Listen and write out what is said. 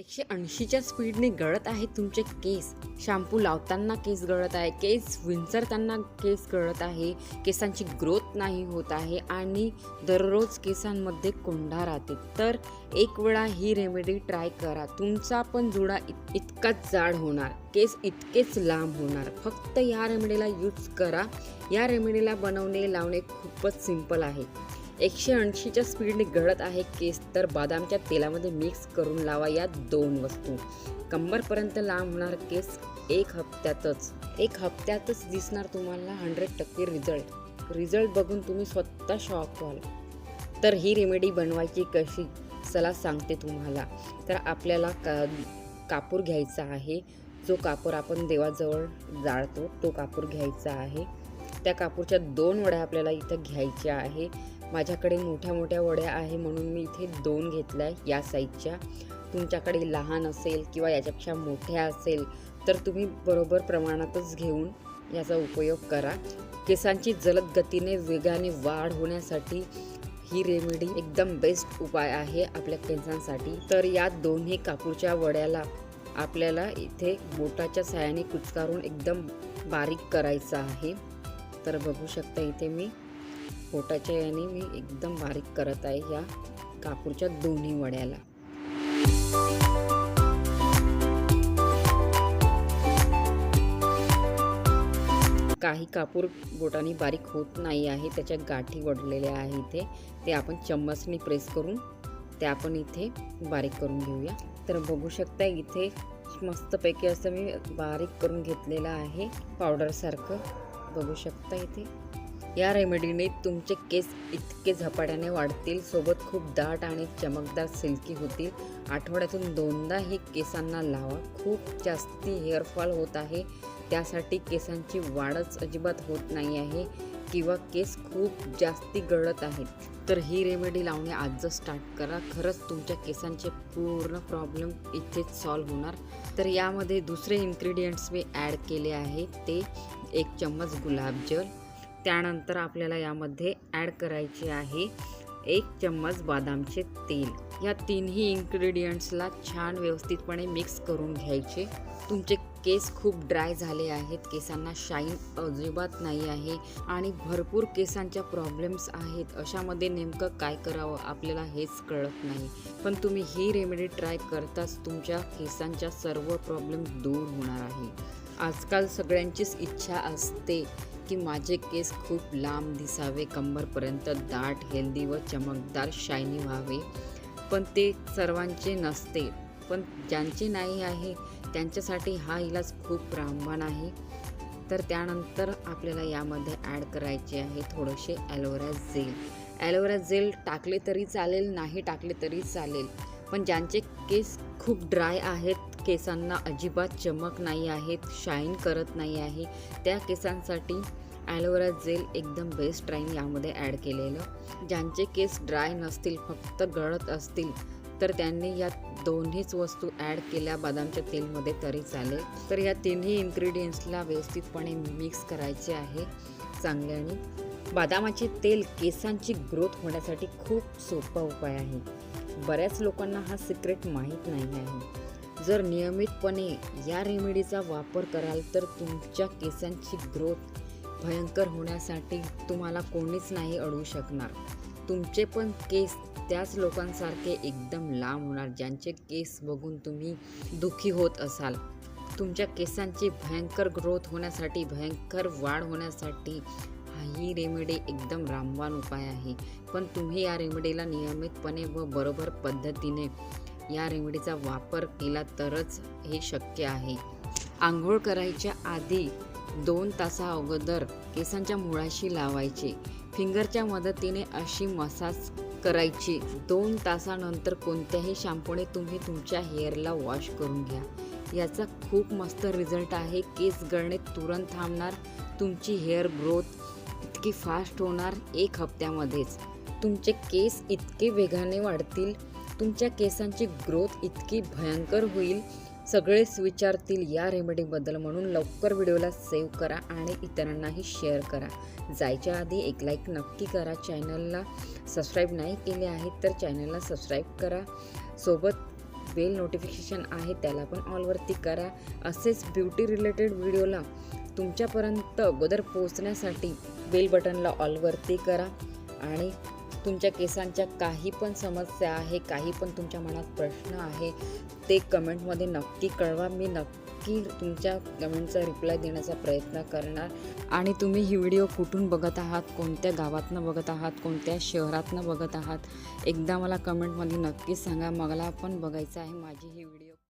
एकशे ऐंशीच्या स्पीडने गळत आहे तुमचे केस. शॅम्पू लावताना केस गळत आहे केस विंचरताना केस गळत आहे केसांची ग्रोथ नाही होत आहे आणि दररोज केसांमध्ये कोंडा राहते. तर एक वेळा ही रेमेडी ट्राय करा. तुमचा पण जुडा इत इतकाच जाड होणार. केस इतकेच लांब होणार. फक्त या रेमेडीला यूज करा. या रेमेडीला बनवणे लावणे खूपच सिंपल आहे. एकशे ऐंशीच्या स्पीडने गळत आहे केस. तर बदामच्या तेलामध्ये मिक्स करून लावा या दोन वस्तू. कंबरपर्यंत लांब होणार केस एक हप्त्यातच. एक हप्त्यातच दिसणार तुम्हाला हंड्रेड टक्के रिझल्ट रिझल्ट बघून तुम्ही स्वतः शॉक व्हाल. तर ही रेमेडी बनवायची कशी? चला सांगते तुम्हाला. तर आपल्याला का कापूर घ्यायचा आहे. जो कापूर आपण देवाजवळ जाळतो तो कापूर घ्यायचा आहे. त्या कापूरच्या दोन वड्या आपल्याला इथं घ्यायच्या आहे. माझ्याकडे मोठ्या मोठ्या वड्या आहे म्हणून मी इथे दोन घेतल्या. आहे या साईजच्या तुमच्याकडे लहान असेल किंवा याच्यापेक्षा मोठ्या असेल तर तुम्ही बरोबर प्रमाणातच घेऊन याचा उपयोग करा. केसांची जलद गतीने वेगाने वाढ होण्यासाठी ही रेमेडी एकदम बेस्ट उपाय आहे आपल्या केसांसाठी. तर या दोन्ही कापूरच्या वड्याला आपल्याला इथे बोटाच्या साहाय्याने कुचकारून एकदम बारीक करायचं आहे. तर बघू शकता इथे मी बोटाच्या याने मी एकदम बारीक करत आहे या कापूरच्या दोन्ही वड्याला. काही कापूर बोटाने बारीक होत नाही आहे त्याच्या गाठी वडलेल्या आहे इथे. ते आपण चम्मचने प्रेस करून ते आपण इथे बारीक करून घेऊया. तर बघू शकता इथे मस्तपैकी असं मी बारीक करून घेतलेलं आहे पावडरसारखं. बघू शकता इथे. या रेमेडीने तुमचे केस इतके झपाट्याने वाढतील. सोबत खूप दाट आणि चमकदार सिल्की होतील. आठवड्यातून दोनदा हे केसांना लावा. खूप जास्ती हेअरफॉल होत आहे. त्यासाठी केसांची वाढच अजिबात होत नाही आहे किंवा केस खूप जास्ती गळत आहेत. तर ही रेमेडी लावणे आजच स्टार्ट करा. खरंच तुमच्या केसांचे पूर्ण प्रॉब्लेम इथेच सॉल्व्ह होणार. तर यामध्ये दुसरे इन्ग्रेडियंट्स मी ॲड केले आहे. ते एक चम्मच गुलाबजल त्यानंतर आपल्याला यामध्ये ॲड करायचे आहे एक चम्मच बदामचे तेल. या तिन्ही इन्ग्रेडियंट्सला छान व्यवस्थितपणे मिक्स करून घ्यायचे. तुमचे केस खूप ड्राय झाले आहेत केसांना शाईन अजिबात नाही आहे आणि भरपूर केसांच्या प्रॉब्लेम्स आहेत. अशामध्ये नेमकं काय करावं आपल्याला हेच कळत नाही. पण तुम्ही ही रेमेडी ट्राय करताच तुमच्या केसांच्या सर्व प्रॉब्लेम दूर होणार आहे. आजकाल सगळ्यांचीच इच्छा असते की माझे केस खूप लांब दिसावे कंबरपर्यंत दाट हेल्दी व चमकदार शायनी व्हावे. पण ते सर्वांचे नसते. पण ज्यांचे नाही आहे त्यांच्यासाठी हा इलाज खूप रामबाण आहे. तर त्यानंतर आपल्याला यामध्ये ॲड करायचे आहे थोडेसे ॲलोवेरा जेल. ॲलोवेरा जेल टाकले तरी चालेल नाही टाकले तरी चालेल. पण ज्यांचे केस खूप ड्राय आहेत केसांना अजिबात चमक नाही आहेत शाईन करत नाही आहे. त्या केसांसाठी ॲलोवेरा जेल एकदम बेस्ट राहील यामध्ये ॲड केलेलं. ज्यांचे केस ड्राय नसतील फक्त गळत असतील तर त्यांनी या दोन्हीच वस्तू ॲड केल्या बदामच्या तेलमध्ये तरी चालेल. तर या तिन्ही इन्ग्रेडियंट्सला व्यवस्थितपणे मिक्स करायचे आहे चांगल्याने. बदामाचे तेल केसांची ग्रोथ होण्यासाठी खूप सोपा उपाय आहे. बऱ्याच लोकांना हा सिक्रेट माहीत नाही आहे. जर नियमितपणे या रेमेडीचा वापर कराल तर तुमच्या केसांची ग्रोथ भयंकर होण्यासाठी तुम्हाला कोणीच नाही अडवू शकणार. तुमचे पण केस त्याच लोकांसारखे एकदम लांब होणार ज्यांचे केस बघून तुम्ही दुखी होत असाल. तुमच्या केसांची भयंकर ग्रोथ होण्यासाठी भयंकर वाढ होण्यासाठी ही रेमेडी एकदम रामबाण उपाय आहे. पण तुम्ही या रेमेडीला नियमितपणे व बरोबर पद्धतीने या रेमेडीचा वापर केला तरच हे शक्य आहे. आंघोळ करायच्या आधी दोन तासा अगोदर केसांच्या मुळाशी लावायचे. फिंगरच्या मदतीने अशी मसाज करायची. दोन तासानंतर कोणत्याही शॅम्पूने तुम्ही तुमच्या हेअरला वॉश करून घ्या. याचा खूप मस्त रिझल्ट आहे. केस गळणे तुरंत थांबणार. तुमची हेअर ग्रोथ इतकी फास्ट होणार एक हप्त्यामध्येच. तुमचे केस इतके वेगाने वाढतील. तुमच्या केसांची ग्रोथ इतकी भयंकर होईल. सगळेच विचारतील या रेमेडीबद्दल म्हणून लवकर व्हिडिओला सेव्ह करा आणि इतरांनाही शेअर करा. जायच्या आधी एक लाईक नक्की करा. चॅनलला सबस्क्राईब नाही केले आहेत तर चॅनलला सबस्क्राईब करा. सोबत बेल नोटिफिकेशन आहे त्याला पण ऑलवरती करा. असेच ब्युटी रिलेटेड व्हिडिओला तुमच्यापर्यंत अगोदर पोहोचण्यासाठी बेल बटनला ऑलवरती करा आणि तुमच्या केसांच्या काही पण समस्या आहे काही पण तुमच्या मनात प्रश्न आहे ते कमेंटमध्ये नक्की कळवा. मी नक्की तुमच्या कमेंटचा रिप्लाय देण्याचा प्रयत्न करणार. आणि तुम्ही ही व्हिडिओ कुठून बघत आहात कोणत्या गावातनं बघत आहात कोणत्या शहरातनं बघत आहात एकदा मला कमेंटमध्ये नक्की सांगा. मला पण बघायचं आहे माझी ही व्हिडिओ